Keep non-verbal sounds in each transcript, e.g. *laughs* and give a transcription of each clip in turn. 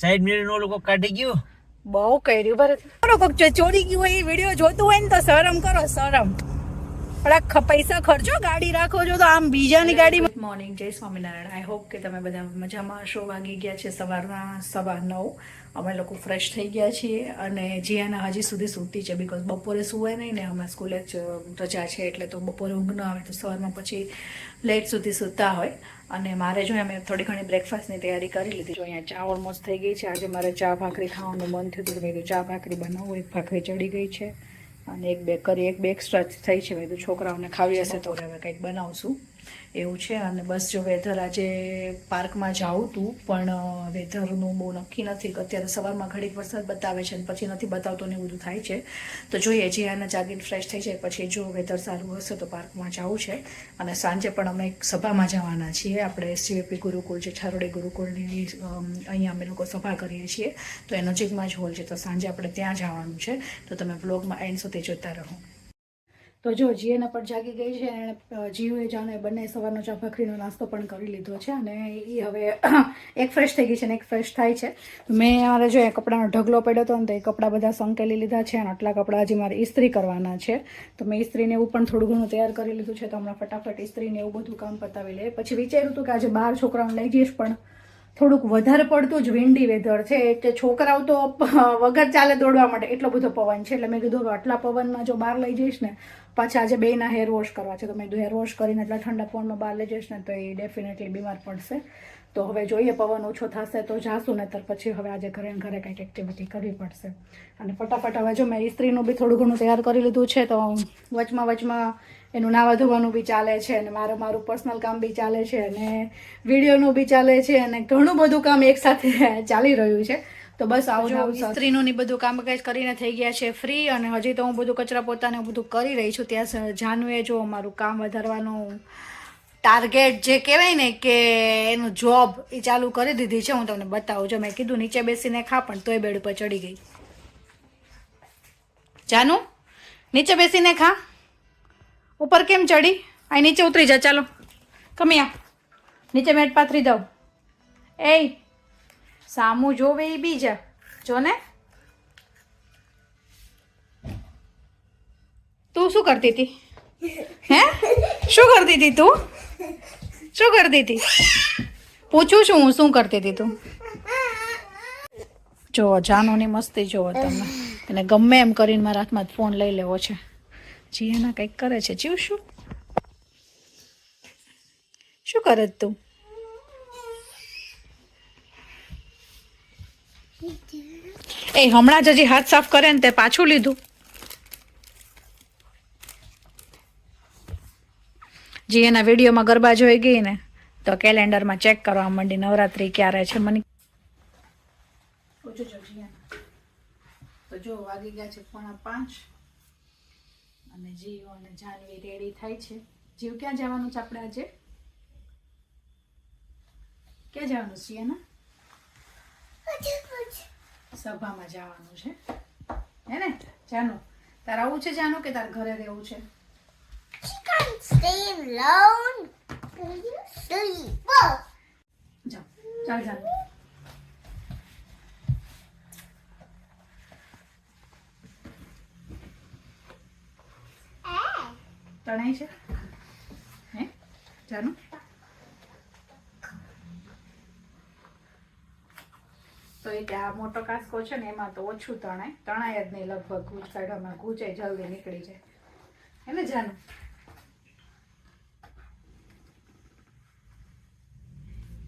Side mirror નો લોકો કાઢી ગયું? બહુ કર્યું બરાબર કરો કોક ચોરી ગયું હોય એ વીડિયો જોતું હોય ને તો શરમ કરો શરમ. થોડાક ખ- પૈસા ખર્ચો ગાડી રાખો છો તો આમ બીજાની ગાડી ગુડ મોર્નિંગ જય સ્વામિનારાયણ. આઈ હોપ કે તમે બધા મજામાં હશો. વાગી ગયા છે સવારના સવા નવ. અમે લોકો ફ્રેશ થઈ ગયા છીએ અને જીયાના હજી સુધી સૂતી છે બિકોઝ બપોરે સુવે નહીં ને અમે સ્કૂલે જ રજા છે એટલે તો બપોરે ઊંઘ ન આવે તો સવારમાં પછી લેટ સુધી સૂતા હોય. અને મારે જો મેં થોડી ઘણી બ્રેકફાસ્ટની તૈયારી કરી લીધી. જો અહીંયા ચા ઓલમોસ્ટ થઈ ગઈ છે. આજે મારે ચા ભાખરી ખાવાનું મન થયું હતું. મેં ચા ભાખરી બનાવું. એક ભાખરી ચડી ગઈ છે. અને એક બે કરી એક બે એક્સ્ટ્રા થઈ છે. મેં તો છોકરાઓને ખાવી હશે તો હવે કંઈક બનાવશું. એવું છે અને બસ જો વેધર આજે પાર્કમાં જાઉં તું, પણ વેધરનું બહુ નક્કી નથી અત્યારે સવારમાં ઘડીક વરસાદ બતાવે છે અને પછી નથી બતાવતો ને બધું થાય છે. તો જોઈએ જે આના જાગીને ફ્રેશ થઈ જાય, પછી જો વેધર સારું હશે તો પાર્કમાં જવું છે. અને સાંજે પણ અમે એક સભામાં જવાના છીએ. આપણે એસજીવીપી ગુરુકુળ છે છારોડી ગુરુકુળની અહીંયા અમે લોકો સભા કરીએ છીએ. તો એ નજીકમાં જ હોલ છે. તો સાંજે આપણે ત્યાં જવાનું છે. તો તમે વ્લોગમાં એન્ડ સુધી જોતા રહો. તો જો જીએને પણ જાગી ગઈ છે અને જીવે જાણે બંને સવારનો ચા ભાખરીનો નાસ્તો પણ કરી લીધો છે અને એ હવે *coughs* એક ફ્રેશ થઈ ગઈ છે ને એક ફ્રેશ થાય છે. મેં મારે જો એ કપડાનો ઢગલો પડ્યો હતો ને તો એ કપડાં બધા સંકેલી લીધા છે અને આટલા કપડાં હજી મારે ઇસ્ત્રી કરવાના છે. તો મેં ઇસ્ત્રીને એવું પણ થોડું ઘણું તૈયાર કરી લીધું છે તો હમણાં ફટાફટ ઇસ્ત્રીને એવું બધું કામ પતાવી લે પછી વિચાર્યું હતું કે આજે બાર છોકરાઓને લઈ જઈશ પણ થોડુંક વધારે પડતું જ વિન્ડી વેધર છે. કે છોકરાઓ તો *laughs* વગર ચાલે દોડવા માટે એટલો બધો પવન છે. એટલે મેં કીધું આટલા પવનમાં જો બહાર લઈ જઈશ ને, પાછા આજે બેના હેર વોશ કરવા છે. તો મેં કીધું હેર વોશ કરીને એટલા ઠંડા પવનમાં બહાર લઈ જઈશ ને, તો એ ડેફિનેટલી બીમાર પડશે. તો હવે જોઈએ પવન ઓછો થશે તો જાશું નહીતર પછી હવે આજે ઘરે ઘરે કંઈક એક્ટિવિટી કરવી પડશે. અને ફટાફટ હવે જો મેં ઇસ્ત્રીનું બી થોડું ઘણું તૈયાર કરી લીધું છે તો વચમાં વચમાં એનું નાવા ધોવાનું બી ચાલે છે અને મારું મારું પર્સનલ કામ બી ચાલે છે અને વિડીયોનું બી ચાલે છે અને ઘણું બધું કામ એકસાથે *laughs* ચાલી રહ્યું છે. તો બસ આવું સ્ત્રીનું ને બધું કામકાજ કરીને થઈ ગયા છે ફ્રી અને હજી તો હું બધું કચરા પોતાને બધું કરી રહી છું. ત્યાં જાનુએ જો મારું કામ વધારવાનું ટાર્ગેટ જે કહેવાય ને કે એનું જોબ એ ચાલુ કરી દીધી છે, હું તમને બતાવું. જો મેં કીધું નીચે બેસીને ખા, પણ તોય બેડ ઉપર ચડી ગઈ. જાનુ, નીચે બેસીને ખા. ઉપર કેમ ચડી? અહીં નીચે ઉતરી જા, ચાલો. કમિયા નીચે મેટ પાથરી દઉં. એ સામું જોવે એ બીજા. જો ને તું શું કરતી હતી? હે? શું કરતી હતી તું? શું કરતી હતી? પૂછું છું હું, શું કરતી હતી તું? જો, જાનોની મસ્તી જોવો તમે. એને ગમે એમ કરીને મારા હાથમાં ફોન લઈ લેવો છે. જી, એના કંઈક કરે છે. જીવ શું? શું કરે તું? એ હમણાં જ હજી હાથ સાફ કરે ને તે પાછું લીધું. જી, એના વિડીયોમાં ગરબા જોઈ ગઈ ને. તો કેલેન્ડરમાં ચેક કરવા માંડી, નવરાત્રી ક્યારે છે? મને તો જો વાગી ગયા છે પોણા પાંચ. અને જીવ અને જાનવી રેડી થાય છે. જીવ ક્યાં જવાનું છે આપણે આજે? ક્યાં જવાનું છે એના સભામાં જવાનું છે. હે ને? જાનું, તારે આવું છે જાનું કે તારે ઘરે રહેવું છે? Stay alone. Sleep? ચાલ હે જાનું તો એ આ મોટો કાસ્કો છે ને, એમાં તો ઓછું તણાય. તણાય જ નહીં, લગભગ ગૂંચ કાઢવામાં ગૂંચે જલ્દી નીકળી જાય. ને, જાનું?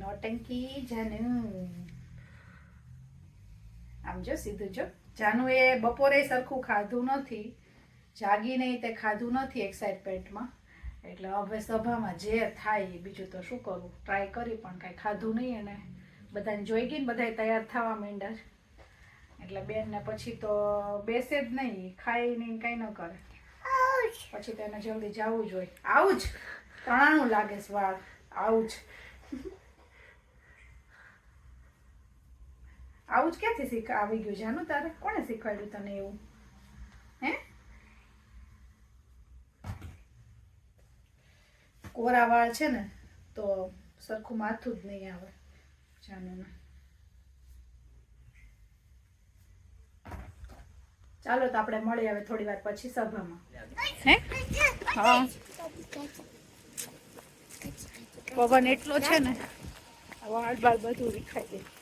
નોટંકી જાનુ. આમ જો સીધું જો. જાનુ એ બપોરે સરખું ખાધું નથી. જાગીને તે ખાધું નથી એક્સાઇટમેન્ટમાં એટલે હવે સભામાં જે થાય બીજું તો શું કરું? ટ્રાય કરી પણ કાંઈ ખાધું નહીં અને બધાને જોઈ ગઈ ને તૈયાર થવા માંડ્યા એટલે બેનને પછી તો બેસે જ નહીં. ખાય નહીં કાંઈ ન કરે. પછી તેને જલ્દી જવું જોઈએ આવું જ. તણાણું લાગે સ્વાદ આવું જ. આવું જ ક્યાંથી શીખ આવી ગયું જાનું તારે કોણે શીખવાડ્યું તને એવું? હે? કોરા વાળ છે ને, તો સરખું માથું જ નહીં આવે જાનુને. ચાલો તો આપણે મળી હવે થોડી વાર પછી સભામાં. હે? હા. પવન એટલો છે ને, વાળ બાળ બધું વિખાઈ ગયું.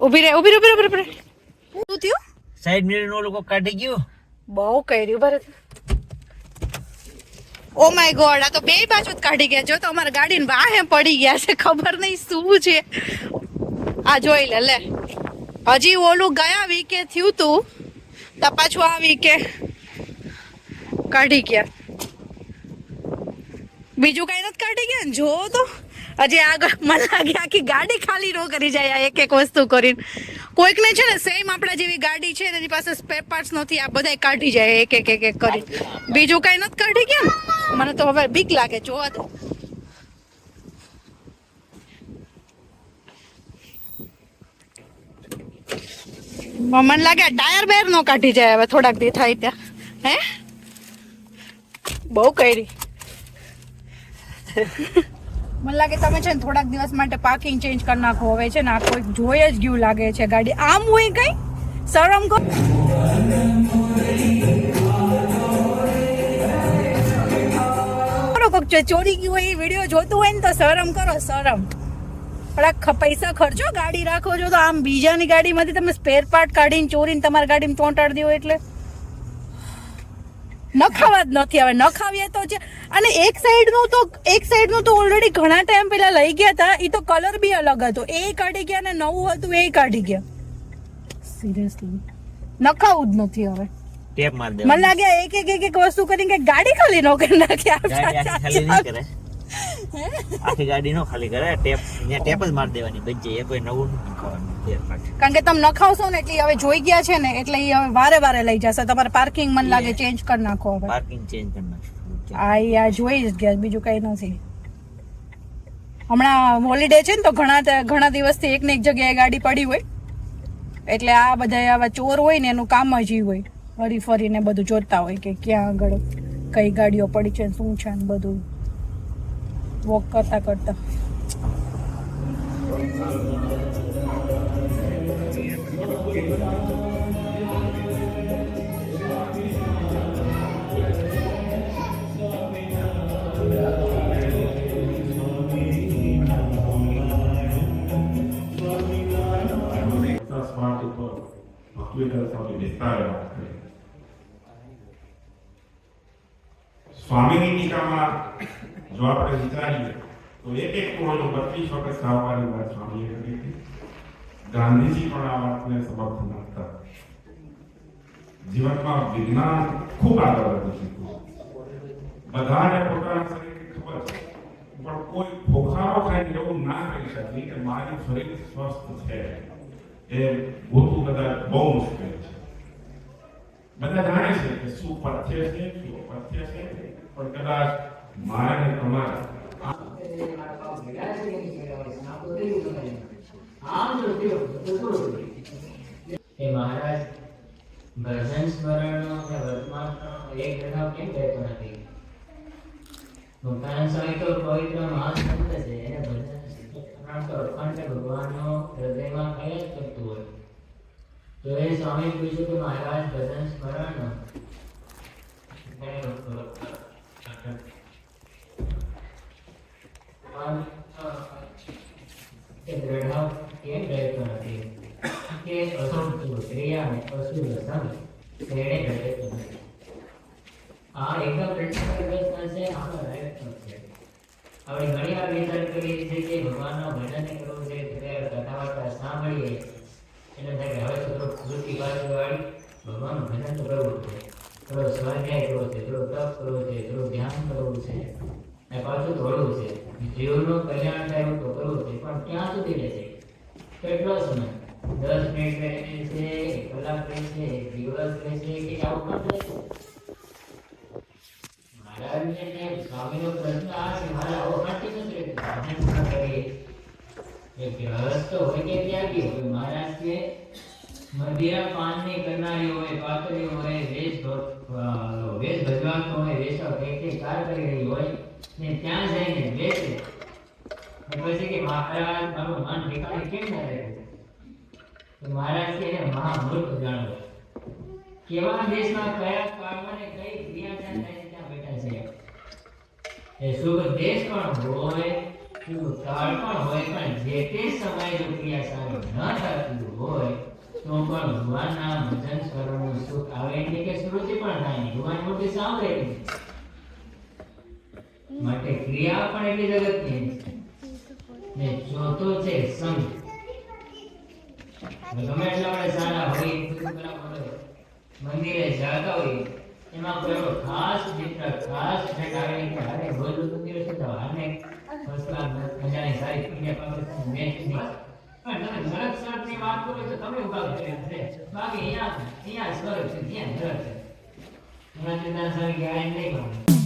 ઊભી રહે ઊભી ઊભી ઊભી ઊભી શું થયું? સાઈડ મિરર નો લોકો કાઢી ગયો. બહુ કર્યું ભરત ઓ માય ગોડ આ તો બે બાજુ જ કાઢી ગયા. જો તો અમારા ગાડી વાહે પડી ગયા છે ખબર નહીં શું છે. આ જોઈ લે લે. હજી ઓલું ગયા વીકે થયું તું તો પાછું આ વીકે કાઢી ગયા. બીજું કઈ નથી કાઢી ગયા જો તો. હજી આગળ મને લાગે આખી ગાડી ખાલી ન કરી જાય આ એક એક વસ્તુ કરીને. કોઈકને છે ને સેમ આપણા જેવી ગાડી છે એની પાસે સ્પેર પાર્ટ્સ નથી, આ બધાય કાઢી જાય એક એક એક એક કરી. બીજું કાંઈ નથી કાઢી ગયા? મને તો હવે બીક લાગે, જોવા દો. મને લાગે ટાયર બેર નો કાઢી જાય હવે થોડાક દી થાય ત્યાં. હે? બહુ કરી. મને લાગે તમે છે ને થોડાક દિવસ માટે પાર્કિંગ ચેન્જ કરી નાખો. હવે છે ને આ કોઈ જોઈ જ ગયું લાગે છે. ગાડી આમ હોય કઈ? શરમ કો ચોરી ગયું હોય એ વીડિયો જોતું હોય ને તો શરમ કરો, શરમ. થોડાક પૈસા ખર્ચો, ગાડી રાખો છો તો આમ બીજાની ગાડીમાંથી તમે સ્પેર પાર્ટ કાઢીને ચોરીને તમારી ગાડીમાં ચોંટાડી દો એટલે. નખાવા જ નથી હવે નખાવીએ તો છે અને એક સાઈડનું તો એક સાઈડનું તો ઓલરેડી ઘણા ટાઈમ પહેલા લઈ ગયા હતા. એ તો કલર બી અલગ હતો. એ કાઢી ગયા અને નવું હતું એ કાઢી ગયા. સિરિયસલી નખાવું જ નથી હવે. ટેપ માર દે મને લાગે એક એક એક એક વસ્તુ કરીને કે ગાડી ખાલી નો કરી નાખી. ગાડી આખી ગાડી નો ખાલી કરે ટેપ ત્યાં ટેપ જ માર દેવાની બચે એ કોઈ નવું. કારણ કે તમે નખાવશો ને એટલે હવે જોઈ ગયા છે ને એટલે એ હવે વારે વારે લઈ જશે. તમારે પાર્કિંગ મન લાગે ચેન્જ કરી નાખો હવે. પાર્કિંગ ચેન્જ કરી નાખો આ આ જોઈ જ ગયા બીજું કઈ નથી. હમણાં હોલિડે છે ને તો ઘણા ઘણા દિવસથી એક ને એક જગ્યાએ ગાડી પડી હોય. એટલે આ બધા આવા ચોર હોય ને એનું કામ જ હોય. હરી ફરીને બધું જોતા હોય કે ક્યાં આગળ કઈ ગાડીઓ પડી છે શું છે ને બધું. વોક કરતા જો આપણે વિચારીએ તો એક એક કરોડ બત્રીસ વખત સાવવાની વાત સ્વામીએ કરી હતી ગાંધીજી પણ આ વાતને સમર્થન આપતા જીવનમાં વિજ્ઞાન ખૂબ આગળ વધી ચૂક્યું બધાને પોતાના શરીરની ખબર છે પણ કોઈ ખોખારો ખાઈને એવું ના કહી શકે કે મારું શરીર સ્વસ્થ છે એ ગોતું કદાચ બહુ મુશ્કેલ છે બધા જાણે છે કે શું પથ્ય છે શું પથ્ય છે પણ કદાચ મારે ને તમારે. એ મહારાજ, ભજન સ્મરણનો અને વર્તમાનનો એક પ્રભાવ કેમ કહેતો નથી? મુક્તાનંદ સ્વામી તો પવિત્ર મહાસંત છે, એને ભજન સ્મરણ તો અખંડ ભગવાનનો હૃદયમાં કઈ જ કરતું હોય. તો એ સ્વામી પૂછ્યું કે મહારાજ, ભજન સ્મરણનો? કેમ રહેતો નથી કે અસંતુલ ક્રિયાને અશુદ્ધ સંગ પ્રશ્ન છે આનો પ્રયત્ન છે આપણે ઘણી વાર વિચાર કરીએ છીએ કે ભગવાનના ભજન કરવું છે ત્યારે કથા વાર્તા સાંભળીએ એટલે હવે થોડું કૃતિ બાજુ વાળી ભગવાનનું ભજન કરવું છે. થોડો સ્વાધ્યાય કરવો છે, થોડો તપ કરવો છે, થોડું ધ્યાન કરવું છે. અને પાછું દોડવું છે જીવનું કલ્યાણ થાય એવું તો કરવું છે પણ ક્યાં સુધી રહેશે કેટલો સમય દસ મિનિટ રહેશે છે એક કલાક રહેશે એક દિવસ રહેશે કે આવું પણ રહેશે મહારાજને જે સ્વામીનો પ્રશ્ન આ છે મારા આવો માટે નથી રહેતું ભજન ન કરીએ એ ગ્રહસ્થ હોય કે ત્યાગી હોય મહારાજ કે મદિરા પાનની કરનારી હોય પાતળી હોય વેશ ભ- અ, વેશ ભજવાતો હોય વેશ કઈ કઈ કાર કરી રહી હોય ને ત્યાં જઈને બેસે. ને પછી કે મહારાજ, મારું મન ઠેકાણે કેમ ના રહે? તો મહારાજ કે એને મહામૂર્ખ જાણો, કેવા દેશમાં કયા કાળમાં કઈ ક્રિયા થાય છે, ત્યાં બેઠા છે? એ શુભ દેશ પણ હોય, શુભ કાળ પણ હોય, પણ જે તે સમયે જો ક્રિયા સારી ન થતી હોય, તો પણ ભગવાનના ભજન સ્વરૂપનું સુખ આવે. એટલે કે સ્મૃતિ પણ થાય ભગવાન મોટી સાંભળે માટે ક્રિયા પણ એટલી જગતની છે. ને ચોથો છે સંગ ગમે એટલા આપણે સારા હોય મંદિરે જાતા હોય, એમાં કોઈ ખાસ મિત્ર ખાસ ફ્રેન્ડ આવે કે અરે રોજ મંદિરે શું તો આને મજાની સારી પુણ્ય પામે મેચ નહીં પણ તમે નરક સ્વર્ગની વાત કરો તો તમે ઊભા કર્યા છે બાકી અહીંયા અહીંયા સ્વર્ગ છે, ત્યાં નરક છે. એમાં ચિંતા સ્વામી કહેવાય નહીં પણ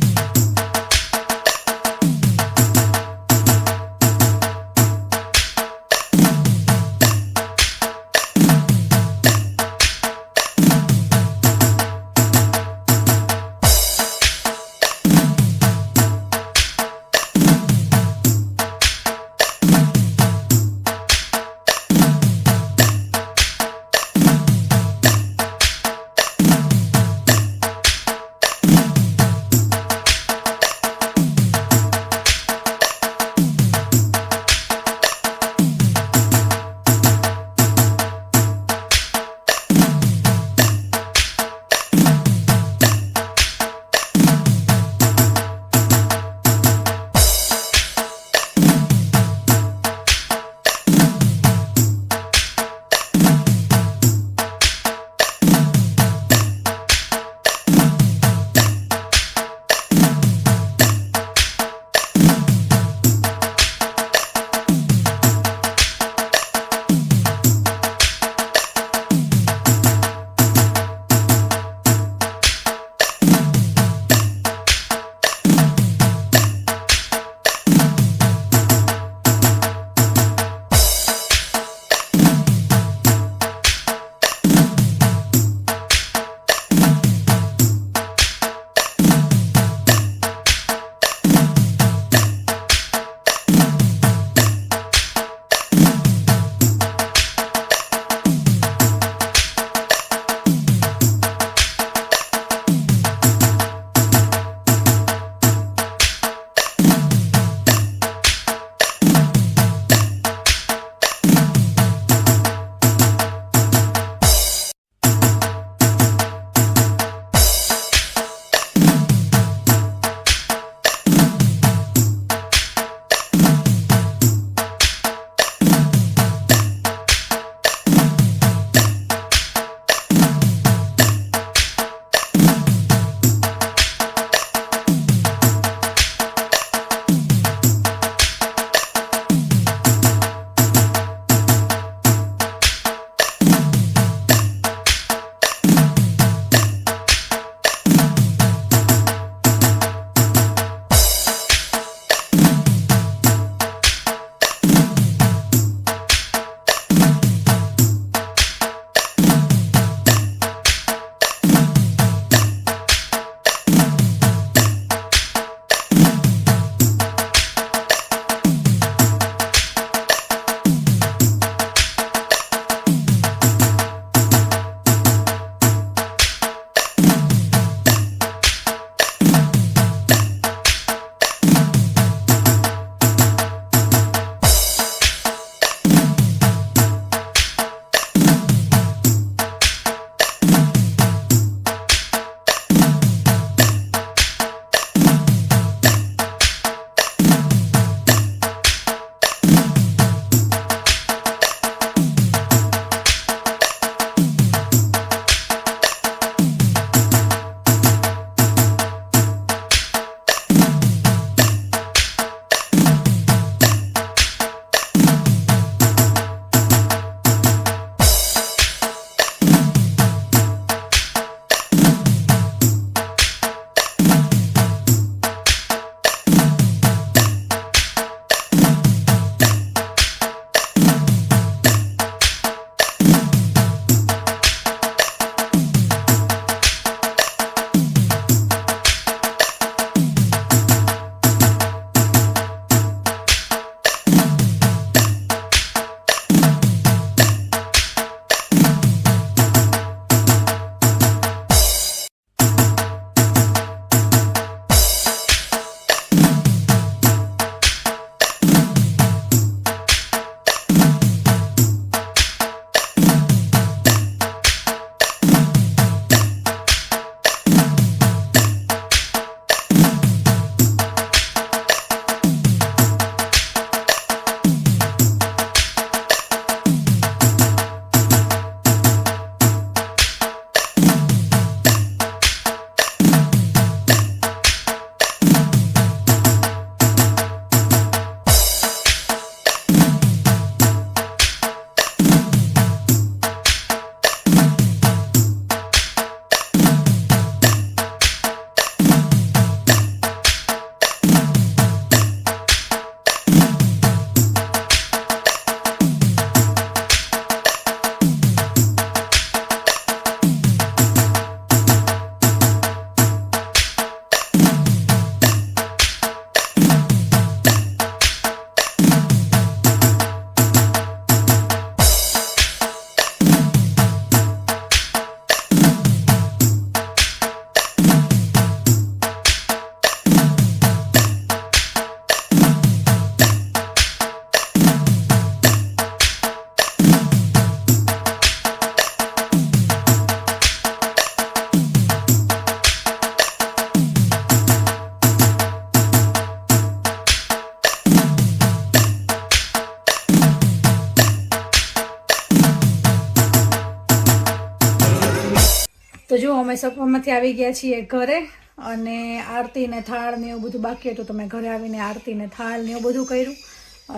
સપનામાંથી આવી ગયા છીએ ઘરે અને આરતી ને થાળ ને એવું બધું બાકી હતું. તો મેં ઘરે આવીને આરતી ને થાળ ને એવું બધું કર્યું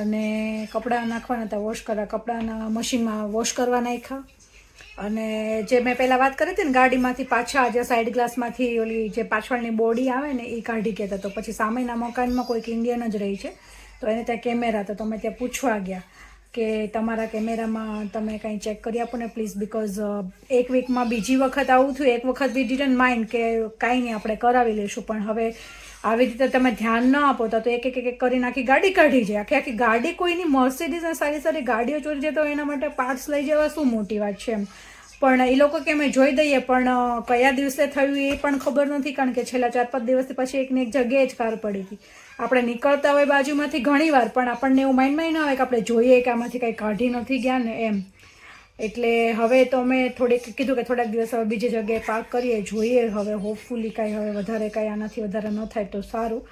અને કપડાં નાખવાના હતા વોશ કરવા, કપડાના મશીનમાં વોશ કરવા નાખ્યા. અને જે મેં પહેલાં વાત કરી હતી ને, ગાડીમાંથી પાછા જે સાઈડ ગ્લાસમાંથી ઓલી જે પાછળની બોડી આવે ને, એ કાઢી કહેતા તો પછી સામેના મકાનમાં કોઈક ઇન્ડિયન જ રહી છે. તો એને ત્યાં કેમેરા હતા. તો અમે ત્યાં પૂછવા ગયા. કે તમારા કેમેરામાં તમે કંઈ ચેક કરી આપો ને પ્લીઝ બિકોઝ એક વીકમાં બીજી વખત આવું થયું, એક વખત બી ડિડન્ટ માઇન્ડ કે કાંઈ નહીં, આપણે કરાવી લઈશું પણ હવે આવી રીતે તમે ધ્યાન ન આપો તો એક એક એક કરી આખી ગાડી કાઢી જાય. આખી આખી ગાડી કોઈની મર્સિડીઝ અને સારી સારી ગાડીઓ ચોરી જાય તો એના માટે પાર્ટ્સ લઈ જવા શું મોટી વાત છે એમ? પણ એ લોકો કે અમે જોઈ દઈએ, પણ કયા દિવસે થયું એ પણ ખબર નથી, કારણ કે છેલ્લા ચાર પાંચ દિવસથી પછી એકને એક જગ્યાએ જ કાર પડી હતી. આપણે નીકળતા હોય બાજુમાંથી ઘણી વાર, પણ આપણને એવું માઇન્ડમાં ન આવે કે આપણે જોઈએ કે આમાંથી કાંઈ કાઢી નથી ગયા ને એમ. એટલે હવે તો અમે થોડીક, કીધું કે થોડાક દિવસ હવે બીજી જગ્યાએ પાર્ક કરીએ, જોઈએ હવે હોપફુલી કાંઈ હવે વધારે કાંઈ આનાથી વધારે ન થાય તો સારું.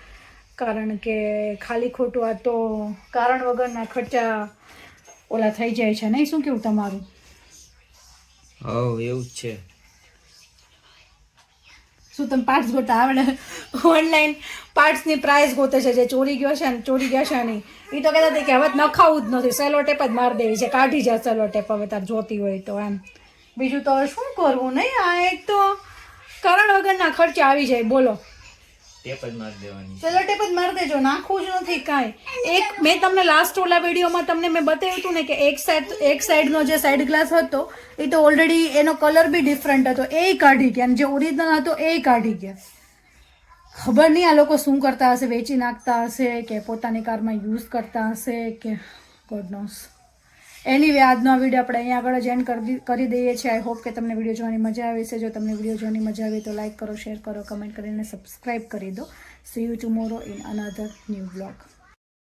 કારણ કે ખાલી ખોટું આ તો કારણ વગરના ખર્ચા ઓલા થઈ જાય છે. નહીં, શું કેવું તમારું? હવ, એવું છે. શું તમે પાર્ટ્સ ગોતા આવડે ઓનલાઈન પાર્ટ્સની પ્રાઇસ ગોતે છે, જે ચોરી ગયો છે ને, ચોરી ગયા છે નહીં. એ તો કહેતા હતી કે હવે નખાવું જ નથી. સેલો ટેપ જ મારી દેવી છે. કાઢી જાય સેલો ટેપ હવે તાર જોતી હોય તો એમ. બીજું તો શું કરવું? નહીં, આ એક તો કારણ વગરના ખર્ચા આવી જાય. બોલો. ટેપ જ મારી દેવાની ચલો, ટેપ જ મારી દેજો. નાખવું જ નથી કાંઈ. એક, મેં તમને લાસ્ટ ઓલા વિડીયોમાં તમને મેં બતાવ્યું હતું ને કે એક સાઈડ એક સાઈડનો જે સાઈડ ગ્લાસ હતો, એ તો ઓલરેડી એનો કલર બી ડિફરન્ટ હતો. એ કાઢી ગયા અને જે ઓરિજિનલ હતો, એ કાઢી ગયા. ખબર નહીં આ લોકો શું કરતા હશે, વેચી નાખતા હશે, કે પોતાની કારમાં યુઝ કરતા હશે, કે ગોડ નોસ એની આજનો વીડિયો આપણે અહીંયા આગળ જ એન્ડ કરી દઈએ છીએ. આઈ હોપ કે તમને વીડિયો જોવાની મજા આવી છે જો તમને વીડિયો જોવાની મજા આવી તો લાઈક કરો શેર કરો કમેન્ટ કરીને સબસ્ક્રાઈબ કરી દો. See you tomorrow in another new blog